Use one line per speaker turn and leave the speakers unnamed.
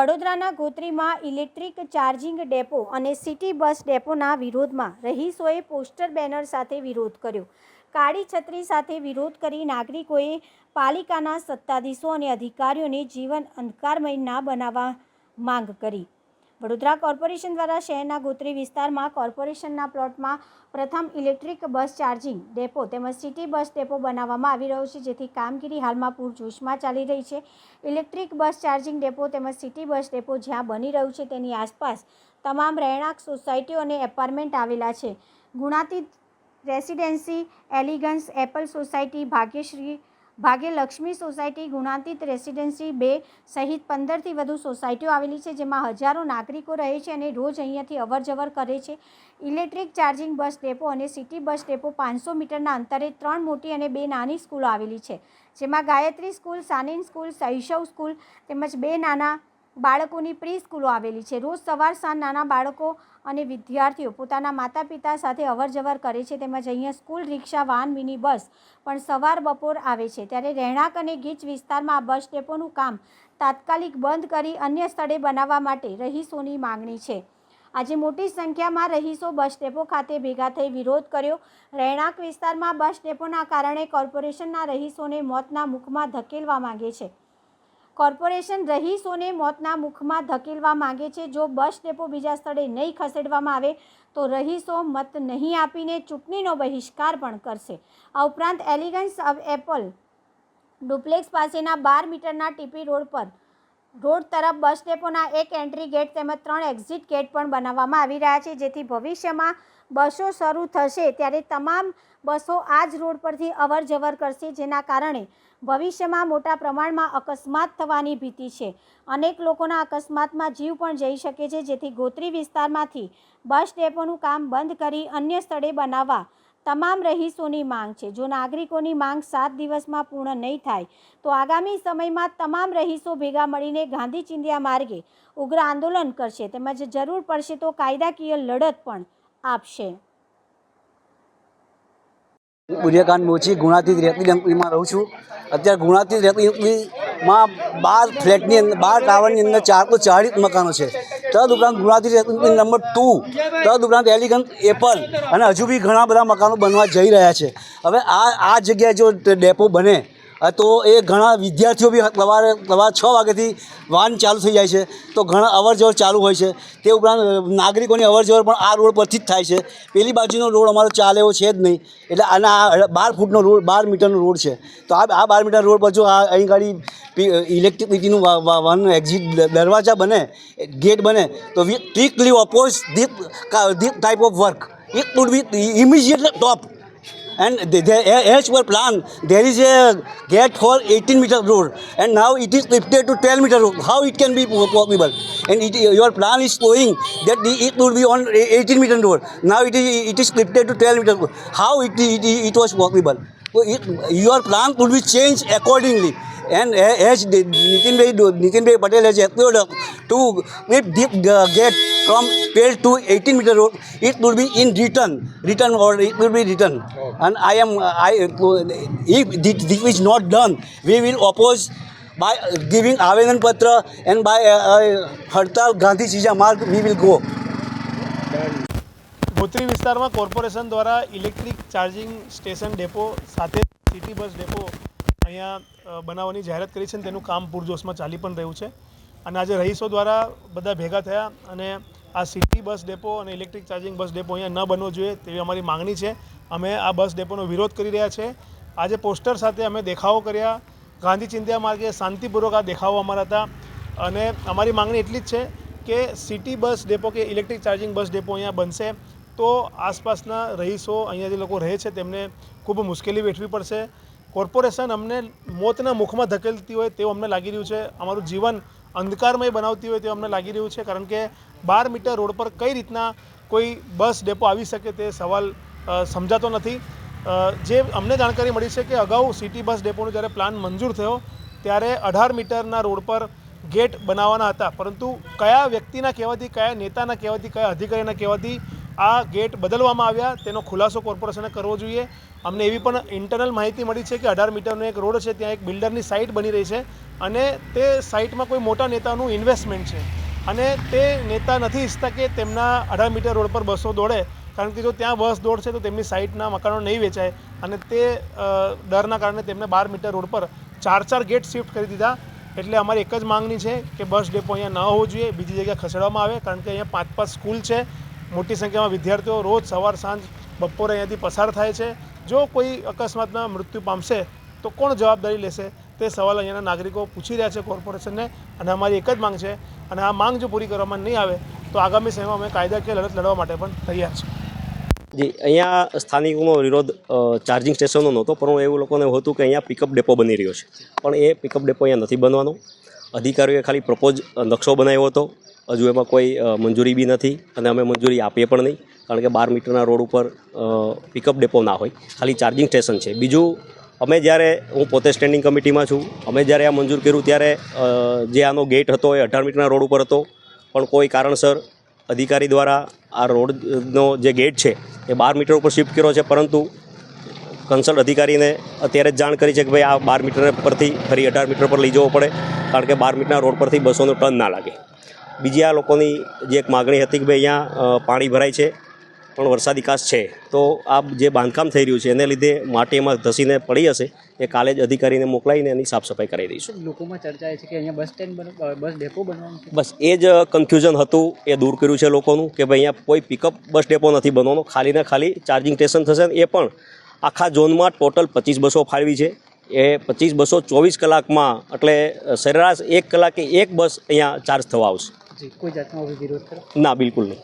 વડોદરાના ગોત્રીમાં electric charging depot અને સિટી બસ ડેપોના વિરોધમાં રહીશોએ પોસ્ટર બેનર સાથે વિરોધ કર્યો. કાળી છત્રી સાથે વિરોધ કરી નાગરિકોએ પાલિકાના સત્તાધીશો અને અધિકારીઓને જીવન અંધકારમય ના બનાવવા માંગ કરી. વડોદરા કોર્પોરેશન દ્વારા શહેરના ગોત્રી વિસ્તારમાં કોર્પોરેશનના પ્લોટમાં પ્રથમ ઇલેક્ટ્રિક બસ ચાર્જિંગ ડેપો તેમજ સિટી બસ ડેપો બનાવવામાં આવી રહ્યો છે, જેથી કામગીરી હાલમાં પૂરજોશમાં ચાલી રહી છે. ઇલેક્ટ્રિક બસ ચાર્જિંગ ડેપો તેમજ સિટી બસ ડેપો જ્યાં બની રહ્યું છે, તેની આસપાસ તમામ રહેણાંક સોસાયટીઓ અને એપાર્ટમેન્ટ આવેલા છે. Gunatit residency, elegance, Apple society, Bhagyashree Bhagyalakshmi society Gunatit residency બે સહિત પંદરથી વધુ સોસાયટીઓ આવેલી છે, જેમાં હજારો નાગરિકો રહે છે અને રોજ અહીંયાથી અવરજવર કરે છે. ઇલેક્ટ્રિક ચાર્જિંગ બસ ડેપો અને સિટી બસ ડેપો પાંચસો મીટરના અંતરે ત્રણ મોટી અને બે નાની સ્કૂલો આવેલી છે, જેમાં Gayatri school, સાનિન school Shaishav school તેમજ બે નાના બાળકોની પ્રી સ્કૂલો આવેલી છે. રોજ સવાર સાંજ નાના બાળકો અને વિદ્યાર્થીઓ પોતાના માતા પિતા સાથે અવરજવર કરે છે તેમજ અહીંયા સ્કૂલ, રિક્ષા વાહન મિની બસ પણ સવાર બપોર આવે છે. ત્યારે રહેણાંક અને ગીચ વિસ્તારમાં આ બસ ડેપોનું કામ તાત્કાલિક બંધ કરી અન્ય સ્થળે બનાવવા માટે રહીશોની માંગણી છે. આજે મોટી સંખ્યામાં રહીશો બસ ડેપો ખાતે ભેગા થઈ વિરોધ કર્યો. રહેણાંક વિસ્તારમાં બસ ડેપોના કારણે કોર્પોરેશનના રહીશોને મોતના મુખમાં ધકેલવા માંગે છે. કોર્પોરેશન રહીશોને મોતના મુખમાં ધકેલવા માંગે છે. જો બસ ડેપો બીજા સ્થળે નહીં ખસેડવામાં આવે, તો રહીશો મત નહીં આપીને ચૂંટણીનો બહિષ્કાર પણ કરશે. આ ઉપરાંત એલિગન્સ એપલ ડુપ્લેક્સ પાસેના બાર મીટરના ટીપી રોડ પર, રોડ તરફ બસ ડેપોના એક એન્ટ્રી ગેટ તેમજ ત્રણ એક્ઝિટ ગેટ પણ બનાવવામાં આવી રહ્યા છે. જેથી ભવિષ્યમાં બસો શરૂ થશે ત્યારે તમામ બસો આ જ રોડ પરથી અવર જવર કરશે. જેના કારણે ભવિષ્યમાં મોટા પ્રમાણમાં અકસ્માત થવાની ભીતિ છે. અનેક લોકોના અકસ્માતમાં જીવ પણ જઈ શકે છે, જેથી ગોત્રી વિસ્તારમાંથી બસ ડેપોનું કામ બંધ કરી અન્ય સ્થળે બનાવવા તમામ રહીશોની માંગ છે. જો નાગરિકોની માંગ સાત દિવસમાં પૂર્ણ નહીં થાય, તો આગામી સમયમાં તમામ રહીશો ભેગા મળીને ગાંધી ચિંધ્યા માર્ગે ઉગ્ર આંદોલન કરશે. તેમજ જરૂર પડશે તો કાયદાકીય લડત પણ આપશે.
સૂર્યકાંત મોચી ગુણાતીત રેતી ડંપલીમાં રહું છું. અત્યારે ગુણાતીત રેતી ડંપલીમાં બાર ફ્લેટની અંદર, બાર ટાવરની અંદર ચારસો ચાળીસ મકાનો છે. તદ ઉપરાંત ગુણાતીત રેતી નંબર ટુ, તદ ઉપરાંત એલિગન્ટ એપલ અને હજુ બી ઘણા બધા મકાનો બનવા જઈ રહ્યા છે. હવે આ આ જગ્યાએ જો ડેપો બને તો એ ઘણા વિદ્યાર્થીઓ બી સવારે સવારે છ વાગ્યાથી વાહન ચાલુ થઈ જાય છે. તો ઘણા અવરજવર ચાલુ હોય છે. તે ઉપરાંત નાગરિકોની અવરજવર પણ આ રોડ પરથી જ થાય છે. પેલી બાજુનો રોડ અમારો ચાલે છે જ નહીં. એટલે આના બાર ફૂટનો રોડ, બાર મીટરનો રોડ છે. તો આ આ બાર મીટર રોડ પર જો આ અહીં ગાડી ઇલેક્ટ્રિસિટીનું વાહન એક્ઝિટ દરવાજા બને ગેટ બને, તો we strictly oppose deep deep type of work it would be immediately stop and the, the, as per plan there is a gate for 18 meter road and now it is lifted to 12 meter road how it can be possible and it, your plan is showing that it would be on 18 meter road now it is it is lifted to 12 meter road how it, it, it was possible so it, your plan could be changed accordingly and as the Nitin Bhai, Nitin Bhai Patel has appeared to lift uh, gate from 12 to 18 meter road, it will be in return, return or it will be return. And I am, I, if this, this is not done, we will oppose by giving Avedan Patra and by uh, uh, Hartal Gandhi Chija Marg, we will go.
Gotri વિસ્તારમાં corporation દ્વારા electric charging station depot સાથે city bus depot અહીંયા બનાવવાની જાહેરાત કરી છે અને તેનું કામ પૂરજોશમાં ચાલી પણ રહ્યું છે અને આજે રહીશો દ્વારા બધા ભેગા થયા અને આ સિટી બસ ડેપો અને ઇલેક્ટ્રિક ચાર્જિંગ બસ ડેપો અહીંયા ન બનવો જોઈએ તેવી અમારી માગણી છે. અમે આ બસ ડેપોનો વિરોધ કરી રહ્યા છે. આજે પોસ્ટર સાથે અમે દેખાવો કર્યા. ગાંધી ચિંધ્યા માર્ગે શાંતિપૂર્વક આ દેખાવો અમારા હતા. અને અમારી માંગણી એટલી જ છે કે સિટી બસ ડેપો કે ઇલેક્ટ્રિક ચાર્જિંગ બસ ડેપો અહીંયા બનશે તો આસપાસના રહીશો અહીંયા જે લોકો રહે છે તેમને ખૂબ મુશ્કેલી વેઠવી પડશે. કોર્પોરેશન અમને મોતના મુખમાં ધકેલતી હોય તેવું અમને લાગી રહ્યું છે. અમારું જીવન અંધકારમય બનાવતી હોય તે અમને લાગી રહ્યું છે, કારણ કે બાર મીટર રોડ પર કઈ રીતના કોઈ બસ ડેપો આવી શકે તે સવાલ સમજાતો નથી. જે અમને જાણકારી મળી છે કે અગાઉ સિટી બસ ડેપોનો જ્યારે પ્લાન મંજૂર થયો, ત્યારે અઢાર મીટરના રોડ પર ગેટ બનાવવાના હતા. પરંતુ કયા વ્યક્તિના કહેવાથી, કયા નેતાના કહેવાથી, કયા અધિકારીના કહેવાથી આ ગેટ બદલવામાં આવ્યા. તેનો ખુલાસો કોર્પોરેશને કરવો જોઈએ. અમને એવી પણ ઇન્ટરનલ માહિતી મળી છે કે અઢાર મીટરનો એક રોડ છે. ત્યાં એક બિલ્ડરની સાઇટ બની રહી છે અને તે સાઇટમાં કોઈ મોટા નેતાનું ઇન્વેસ્ટમેન્ટ છે. અને તે નેતા નથી ઈચ્છતા કે તેમના અઢાર મીટર રોડ પર બસો દોડે. કારણ કે જો ત્યાં બસ દોડશે તો તેમની સાઇટના મકાનો નહીં વેચાય. અને તે ડરના કારણે તેમને બાર મીટર રોડ પર ચાર ચાર ગેટ શિફ્ટ કરી દીધા. એટલે અમારી એક જ માંગણી છે કે બસ ડેપો અહીંયા ન હોવો જોઈએ. બીજી જગ્યાએ ખસેડવામાં આવે. કારણ કે અહીંયા પાંચ પાંચ સ્કૂલ છે. મોટી સંખ્યામાં વિદ્યાર્થીઓ રોજ સવાર સાંજ, બપોરે અહીંયાથી પસાર થાય છે. જો કોઈ અકસ્માતમાં મૃત્યુ પામશે, તો કોણ જવાબદારી લેશે? તે સવાલ અહીંયાના નાગરિકો પૂછી રહ્યા છે કોર્પોરેશનને અને અમારી એક જ માંગ છે અને આ માંગ જો પૂરી કરવામાં નહીં આવે, તો આગામી સમયમાં અમે કાયદાકીય લડત લડવા માટે પણ તૈયાર છીએ.
જી, અહીંયા સ્થાનિકોનો વિરોધ ચાર્જિંગ સ્ટેશનનો નહોતો, પણ એવું લોકોને હતું કે અહીંયા પિકઅપ ડેપો બની રહ્યો છે. પણ એ પિકઅપ ડેપો અહીંયા નથી બનવાનો. અધિકારીઓએ ખાલી પ્રપોઝ નકશો બનાવ્યો હતો. હજુ એમાં કોઈ મંજૂરી બી નથી અને અમે મંજૂરી આપીએ પણ નહીં કારણ કે બાર મીટરના રોડ ઉપર પિકઅપ ડેપો ના હોય. ખાલી ચાર્જિંગ સ્ટેશન છે. બીજું, અમે જ્યારે, હું પોતે સ્ટેન્ડિંગ કમિટીમાં છું, અમે જ્યારે આ મંજૂર કર્યું ત્યારે જે આનો ગેટ હતો એ અઢાર મીટરના રોડ ઉપર હતો. પણ કોઈ કારણસર અધિકારી દ્વારા આ રોડનો જે ગેટ છે એ બાર મીટર ઉપર શિફ્ટ કર્યો છે. પરંતુ કન્સલ્ટ અધિકારીને અત્યારે જ જાણ કરી છે કે ભાઈ આ બાર મીટર પરથી ફરી અઢાર મીટર પર લઈ જવો પડે કારણ કે બાર મીટરના રોડ પરથી બસોનો ટર્ન ના લાગે. બીજી આ લોકોની જે એક માગણી હતી કે ભાઈ અહીંયા પાણી ભરાય છે પણ વરસાદી કાશ છે તો આ જે બાંધકામ થઈ રહ્યું છે એને લીધે માટી એમાં ધસીને પડી હશે એ કાલે જ અધિકારીને મોકલાવીને એની સાફ સફાઈ કરાવી દઈશું.
લોકોમાં ચર્ચા છે કે અહીંયા બસ સ્ટેન્ડ બસ ડેપો બનવાનું
બસ એ જ કન્ફ્યુઝન હતું એ દૂર કર્યું છે લોકોનું કે ભાઈ અહીંયા કોઈ પિકઅપ બસ ડેપો નથી બનવાનો ખાલી ને ખાલી ચાર્જિંગ સ્ટેશન થશે ને એ પણ. આખા ઝોનમાં ટોટલ પચીસ બસો ફાળવી છે એ પચીસ બસો ચોવીસ કલાકમાં એટલે સરેરાશ એક કલાકે એક બસ અહીંયા ચાર્જ થવા આવશે.
કોઈ જાતનો વિરોધ કરો
ના બિલકુલ નહીં.